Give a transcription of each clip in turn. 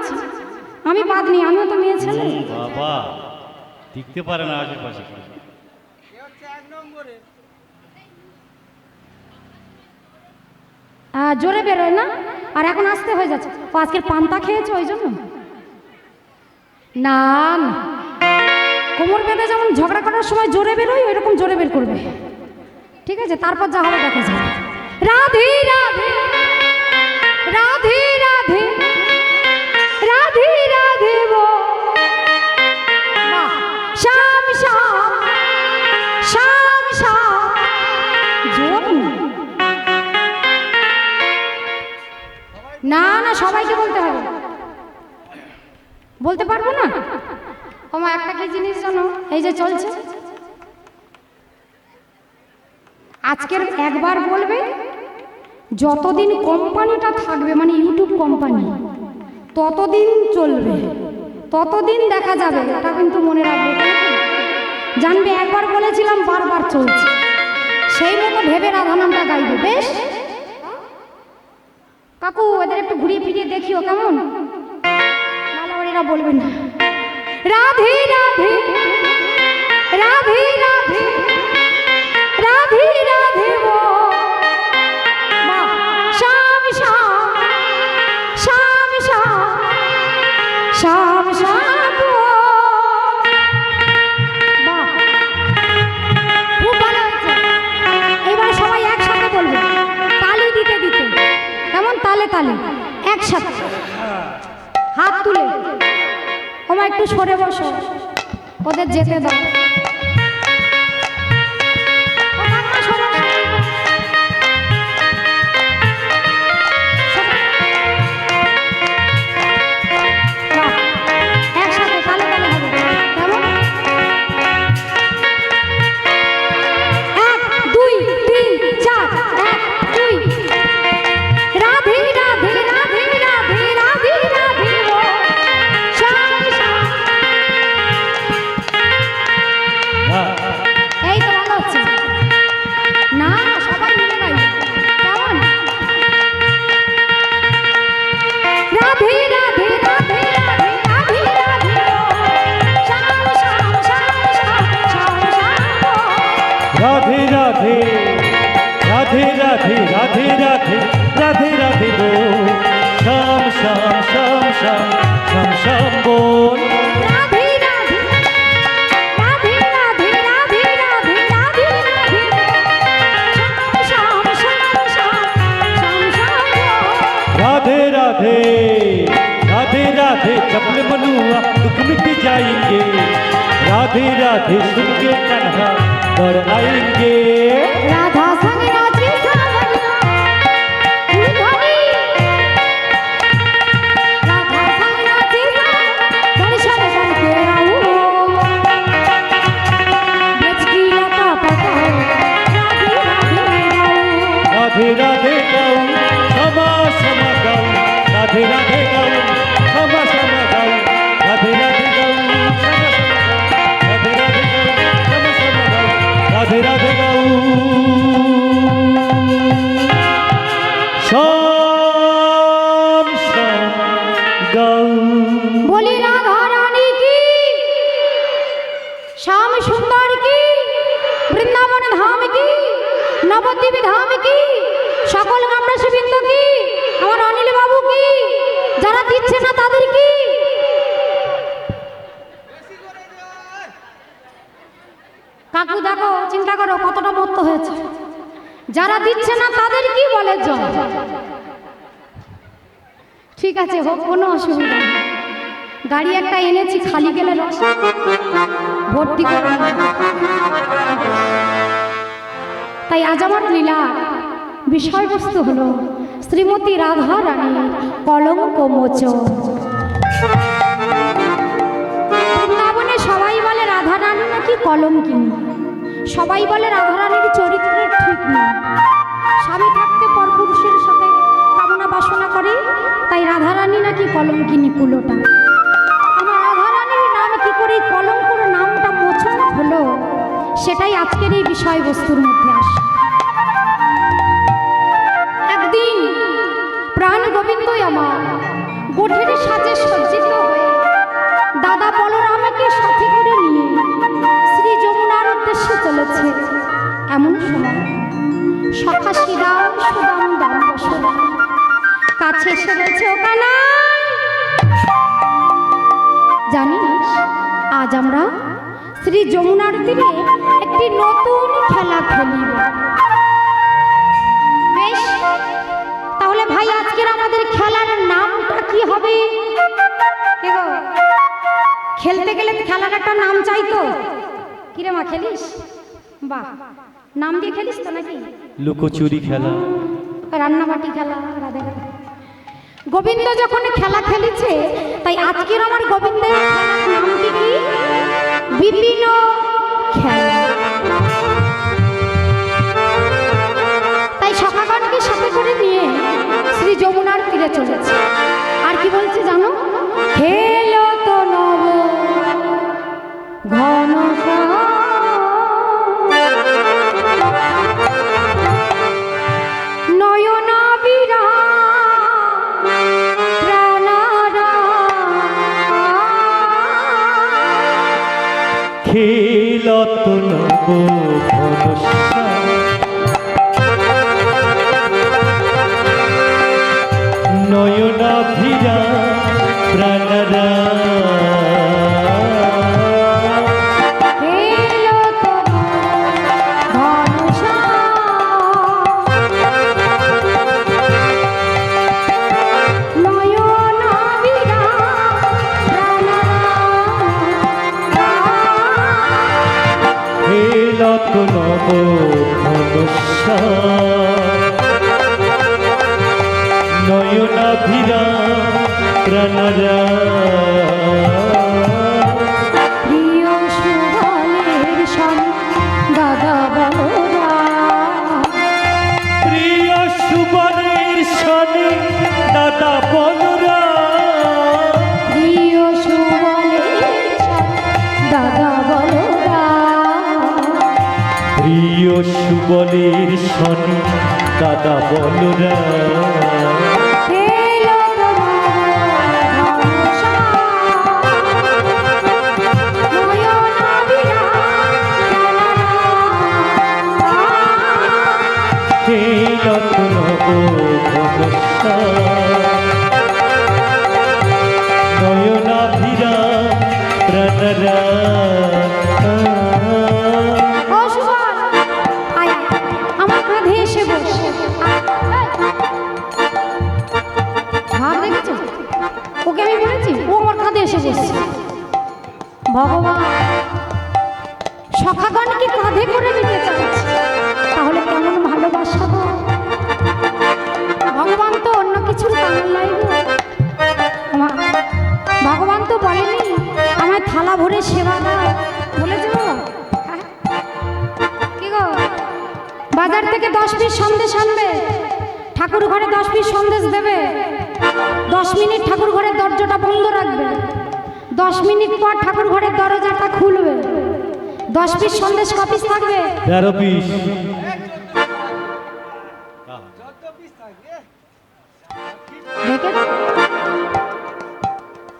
আছি। আমি বাদ নেই আমিও তো মেয়ে ছেলে। বাবা টিকতে পারে না আশেপাশে জোরে বেরোয় না? আর এখন আসতে হয়ে যাচ্ছে। ও আজকের পান্তা খেয়েছে ওই জন্য? না কোমর বেঁধে যেমন ঝগড়া করার সময় জোরে বেরোয় ওইরকম জোরে বের করবে। ঠিক আছে তারপর যা হবে দেখা যাবে। রাধে রাধে। রাধে রাধে। না। সবাইকে বলতে হবে। বলতে পারব না? ওমা, একটা কি জিনিস জানো? এই যে চলছে। আজকের একবার বলবে, যতদিন কোম্পানিটা থাকবে মানে ইউটিউব কোম্পানি, ততদিন চলবে। ততদিন দেখা যাবে, এটা কিন্তু মনে রাখবে। জানবে, একবার বলেছিলাম, বারবার চলছে। সেই মতো ভেবে রাধা নামটা গাইবে, বেশ? কাকু ওদের একটু ঘুরিয়ে ফিরিয়ে দেখিও কেমন মালাবাড়িরা বলবেন না রাধে রাধে রাধে রাধে রাধে রাধে ওমা একটু সরে বসো। ওদের যেতে দাও। শ্যাম শ্যাম শ্যাম শ্যাম শ্যাম বল राधे राधे राधे राधे चपल मनुआ दुख मिट जाएंगे राधे राधे सुन के कन्हा बढ़ आएंगे राधा শ্যাম সুন্দর কি বৃন্দাবন ধাম কি নবদ্বীপ ধাম কি সকল গামরাসবৃন্দ কি আমার অনিল বাবু কি যারা দিচ্ছে না তাদের কি? কাকু দেখো, চিন্তা করো, কতটা মত্ত হয়েছে। যারা দিচ্ছে না তাদের কি বলে ঠিক আছে, হোক, কোনো অসুবিধা গাড়ি একটা এনেছি, খালি গেলে রস। ভর্তি করে। তাই আজ আমার লীলা বিষয়বস্তু হলো শ্রীমতী রাধা রানী কলঙ্ক মোচন। সবাই বলে রাধা রানী নাকি কলঙ্কিনী। সবাই বলে রাধা রানীর চরিত্রের ঠিক নেই। স্বামী থাকতে পরপুরুষের সাথে কামনা বাসনা করে, তাই রাধারানী নাকি কলঙ্কিনী কুলোটা সেটাই আজকের এই বিষয়বস্তুর মধ্যে আসে। একদিন প্রাণ গোবিন্দ আমার গোঠের সাথে সজ্জিত হয়ে দাদা বলরামকে সাথে করে নিয়ে শ্রী যমুনার উদ্দেশ্যে চলেছে এমন সময় সখা শ্রীরাম সুদাম দাম কাছে এসে বলছে জানিস, আজ আমরা শ্রী যমুনার তীরে একটি নতুন খেলা খেলিব। বেশ তাহলে ভাই আজকের আমাদের খেলার নামটা কি হবে? খেলতে গেলে খেলার একটা নাম চাইতো কিরে মা খেলিস? বাহ নাম দিয়ে খেলিস তো নাকি? লুকোচুরি খেলা। রান্নাবাটি খেলা রাধে গোবিন্দ যখন খেলা খেলেছে তাই আজকের আমার গোবিন্দের নামটি কি বিপিন খেলা। সখাগণকে সাথে করে নিয়ে শ্রী যমুনার তীরে চলেছে। আর কি বলছে জানো? খেলো সুবলের শনি দাদা বলরা খেলো তোমার ভগবান। সখাগণকে কাঁধে করে নিতে চাইছে। তাহলে কেমন ভালোবাসা ভগবান তো অন্য কিছুর লাগবে ভগবান তো বলেনি, আমায় থালা ভরে সেবা দাও। হ্যাঁ? কি গো? বাজার থেকে দশ পিস সন্দেশ আনবে। ঠাকুর ঘরে দশ পিস সন্দেশ দেবে। দশ মিনিট ঠাকুর ঘরের দরজাটা বন্ধ রাখবে। দশ মিনিট পর ঠাকুর ঘরের দরজাটা খুলবে। দশ পিস সন্দেশ কপিস থাকবে? তেরো পিস।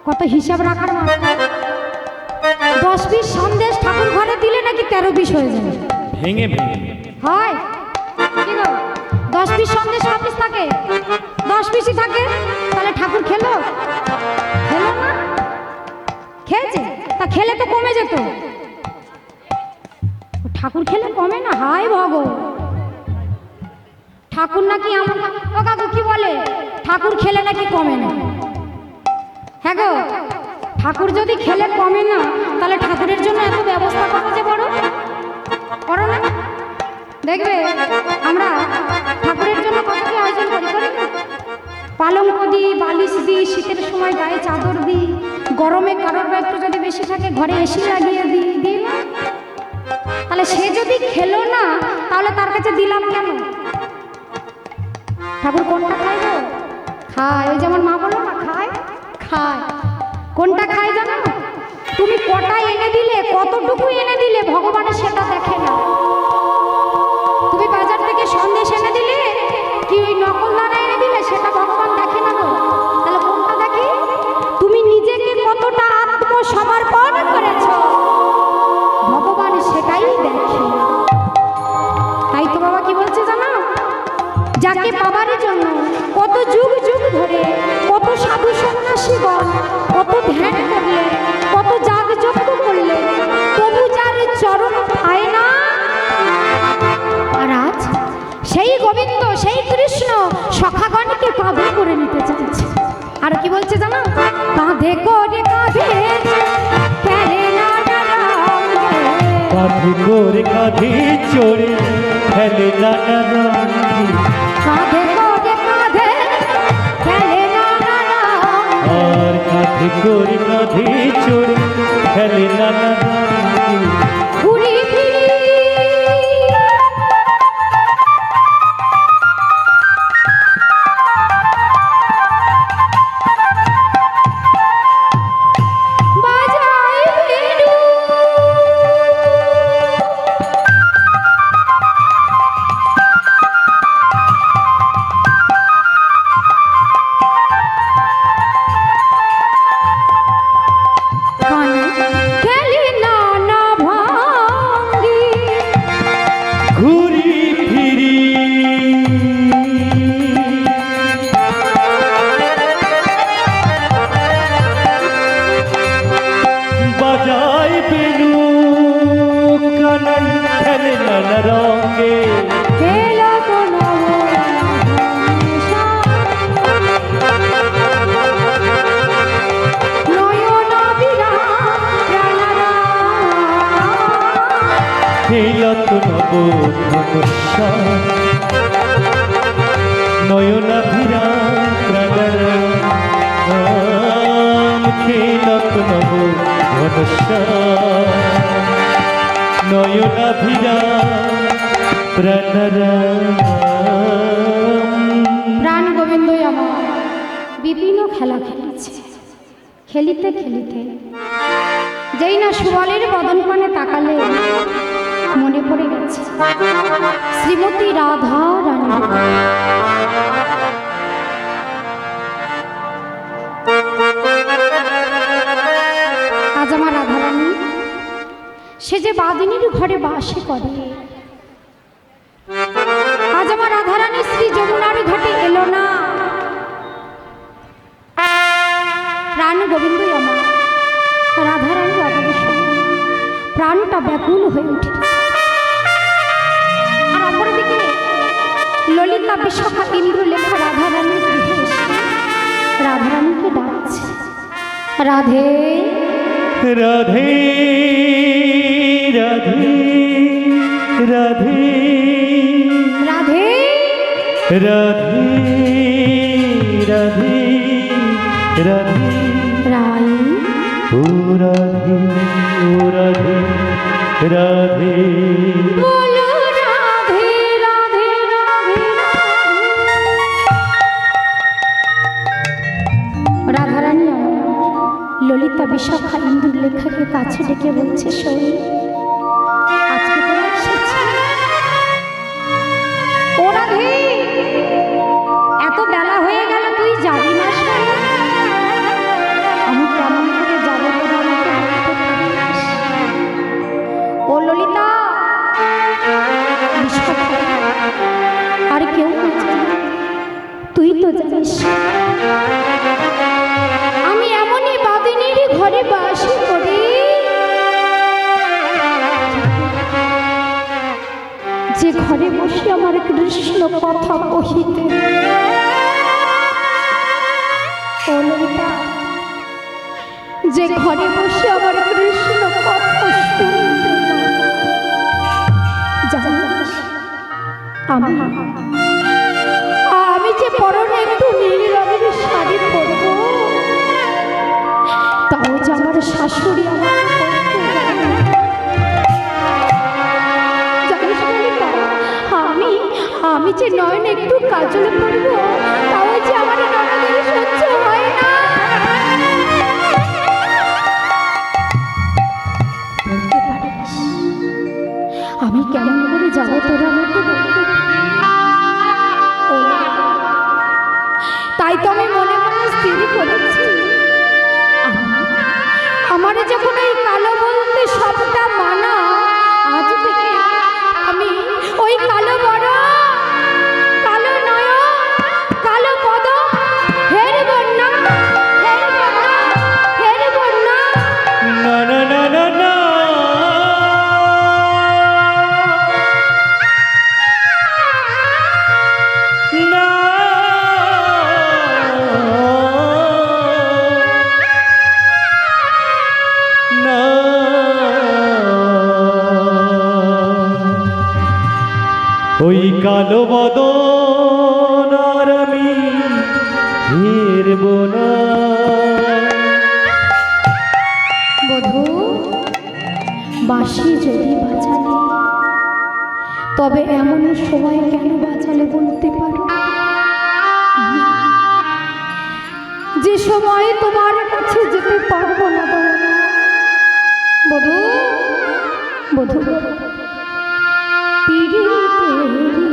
কত হিসাব রাখার দশ পিস সন্দেশ ঠাকুর ঘরে দিলে নাকি তেরো পিস হয়ে যাবে? ভেঙে ভেঙে। হয়। দশ পিস সন্দেশ ক পিস থাকে? দশ পিসই থাকে? তাহলে ঠাকুর খেলো? খেয়েছে? তা খেলে তো কমে যেত। ঠাকুর খেলে কমে না? হাই ভগ ঠাকুর নাকি আমার ও কাকু, কি বলে? ঠাকুর খেলে নাকি কমে না? হ্যাঁ গো, ঠাকুর যদি খেলে কমে না, তাহলে ঠাকুরের জন্য এত ব্যবস্থা করো যে বড়? করো না। দেখবে, আমরা ঠাকুরের জন্য কত কি আয়োজন করি পালঙ্ক দিই বালিশ দিই, শীতের সময় গায়ে চাদর দিই গরমে কারোর একটু যদি বেশি থাকে, ঘরে এসি লাগিয়ে দিই। দিলাম তাহলে সে যদি খেলো না, তাহলে তার কাছে দিলাম কেন? ঠাকুর কোনটা খাই গো? খায়। ওই যেমন মা বলো না, খায়? খায়। কোনটা খায় জানো? তুমি কটা এনে দিলে, কতটুকু এনে দিলে ভগবানের গোবিন্দ সেই কৃষ্ণ সখাগণকে কাঁধে করে নিতে চাইছে আর কি বলছে জানো কাঁধে করে কাঁধে কাঁধে করে কাঁধে চড়ে নানা রঙে কাঁধে করে কাঁধে রঙে। আর কাঁধে করে কাঁধে চড়ে খেলে নানা রঙে নয়নাভিরা প্রাণারাম খেলত নব ধনুষা নয়নাভিরা প্রাণারাম প্রাণ গোবিন্দই আমার। বিভিন্ন খেলা খেলেছে। খেলিতে খেলিতে যেই না সুবলের বদন পানে তাকালে মনে পড়ে গেছে। শ্রীমতী রাধা রানী। আজ আমার রাধা রানী, সে যে বাদিনীর ঘরে বাসে করে, আজ আমার রাধারানী শ্রী যমুনার ঘাটে এলো না। ললিতা বিশ্বখা ইন্দ্র লেখা রাধারানীর গৃহে এসে রাধারানীকে ডাকছে। রাধে। রাধে রাধে রাধে। রাধে। রাধে রাধে রাধে। রাই ও রাধে ও রাধে রাধে। ঈশা খালিন্দুল লেখাকে কাছে ডেকে বলছে শরীর ললিতা, যে ঘরে বসে আমার কৃষ্ণ আমি আমি যে পরনে একটু নীল রঙের শাড়ি পরব তাও যে আমার শাশুড়ি ললিতা, আমি আমি যে নয়ন একটু কাজল পরব যে আমাদের সহ্য হয় না। তবে এমন সময় কেন বাঁচালে বলতে পারো? যে সময় তোমার কাছে যেতে পারব না বধু বধু পিড়িতেরি